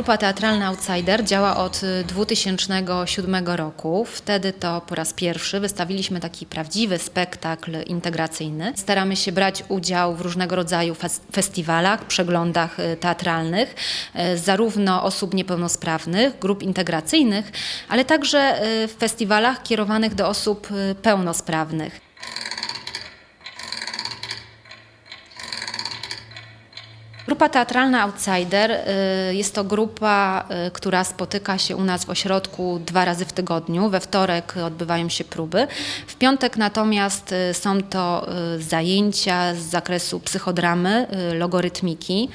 Grupa teatralna Outsider działa od y, 2007 roku. Wtedy to po raz pierwszy wystawiliśmy taki prawdziwy spektakl integracyjny. Staramy się brać udział w różnego rodzaju fes- festiwalach, przeglądach y, teatralnych, y, zarówno osób niepełnosprawnych, grup integracyjnych, ale także y, w festiwalach kierowanych do osób y, pełnosprawnych. Grupa teatralna Outsider y, jest to grupa, y, która spotyka się u nas w ośrodku dwa razy w tygodniu. We wtorek odbywają się próby. W piątek natomiast y, są to zajęcia z zakresu psychodramy, logorytmiki.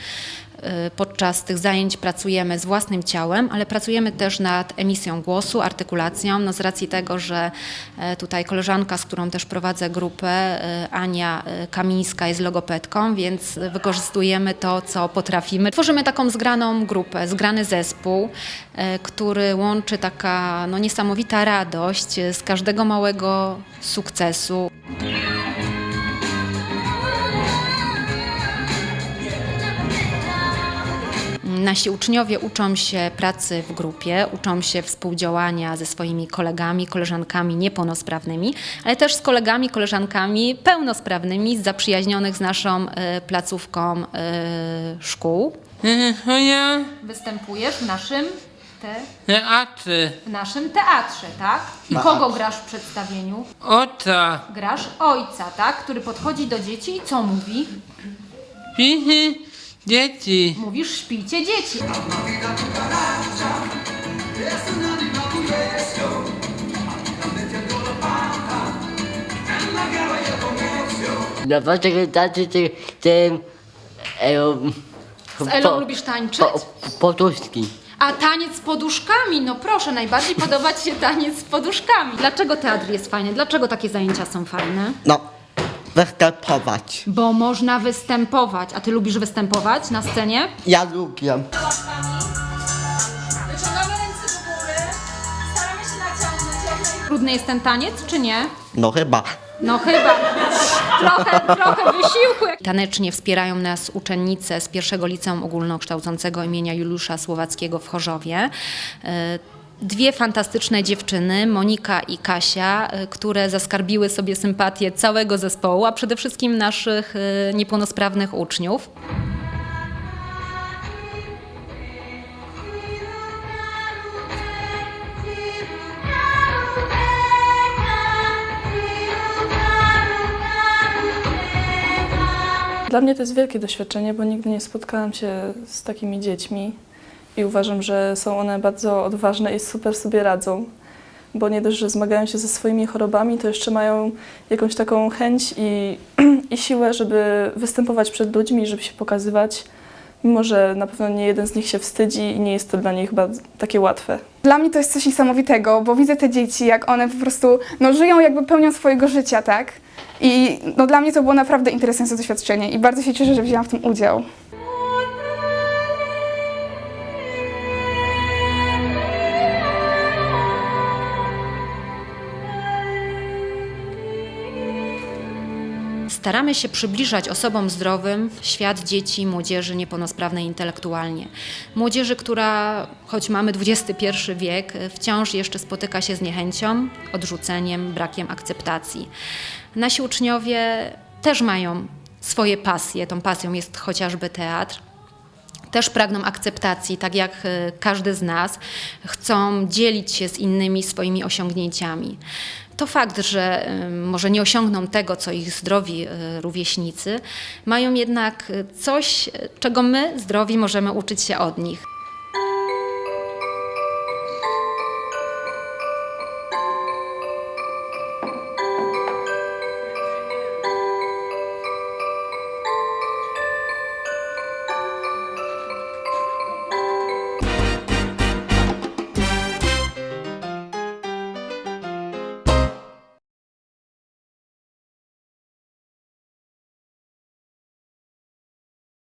Y, Podczas tych zajęć pracujemy z własnym ciałem, ale pracujemy też nad emisją głosu, artykulacją. No z racji tego, że e, tutaj koleżanka, z którą też prowadzę grupę, e, Ania e, Kamińska jest logopedką, więc wykorzystujemy to, co potrafimy. Tworzymy taką zgraną grupę, zgrany zespół, który łączy taka no, niesamowita radość z każdego małego sukcesu. Nasi uczniowie uczą się pracy w grupie, uczą się współdziałania ze swoimi kolegami, koleżankami niepełnosprawnymi, ale też z kolegami, koleżankami pełnosprawnymi, zaprzyjaźnionych z naszą e, placówką e, szkół. Ja Występujesz w naszym, te, teatry. w naszym teatrze, tak? I kogo grasz w przedstawieniu? Ota. Grasz ojca, tak? Który podchodzi do dzieci i co mówi? Pisy dzieci. Mówisz, śpijcie dzieci. Na waszej tacy tym, tym Elą, Z Elą lubisz tańczyć? po, poduszki. A taniec z poduszkami, no proszę, najbardziej podoba Ci się taniec z poduszkami. Dlaczego teatr jest fajny? Dlaczego takie zajęcia są fajne? No, występować. Bo można występować. A Ty lubisz występować na scenie? Ja lubię. Wyciągamy ręce do góry, staramy się naciągnąć jak naj... Trudny jest ten taniec, czy nie? No chyba. No chyba. Trochę, trochę wysiłku. Tanecznie wspierają nas uczennice z pierwszego liceum ogólnokształcącego imienia Juliusza Słowackiego w Chorzowie. E, Dwie fantastyczne dziewczyny, Monika i Kasia, e, które zaskarbiły sobie sympatię całego zespołu, a przede wszystkim naszych e, niepełnosprawnych uczniów. Dla mnie to jest wielkie doświadczenie, bo nigdy nie spotkałam się z takimi dziećmi i uważam, że są one bardzo odważne i super sobie radzą. Bo nie dość, że zmagają się ze swoimi chorobami, to jeszcze mają jakąś taką chęć i, i siłę, żeby występować przed ludźmi, żeby się pokazywać, mimo że na pewno nie jeden z nich się wstydzi i nie jest to dla nich chyba takie łatwe. Dla mnie to jest coś niesamowitego, bo widzę te dzieci, jak one po prostu no, żyją jakby pełnią swojego życia, tak? I no, dla mnie to było naprawdę interesujące doświadczenie i bardzo się cieszę, że wzięłam w tym udział. Staramy się przybliżać osobom zdrowym świat dzieci i młodzieży niepełnosprawnej intelektualnie. Młodzieży, która, choć mamy XXI wiek, wciąż jeszcze spotyka się z niechęcią, odrzuceniem, brakiem akceptacji. Nasi uczniowie też mają swoje pasje. Tą pasją jest chociażby teatr też pragną akceptacji, tak jak e, każdy z nas, chcą dzielić się z innymi swoimi osiągnięciami. To fakt, że e, może nie osiągną tego, co ich zdrowi e, rówieśnicy, mają jednak coś, czego my, zdrowi, możemy uczyć się od nich.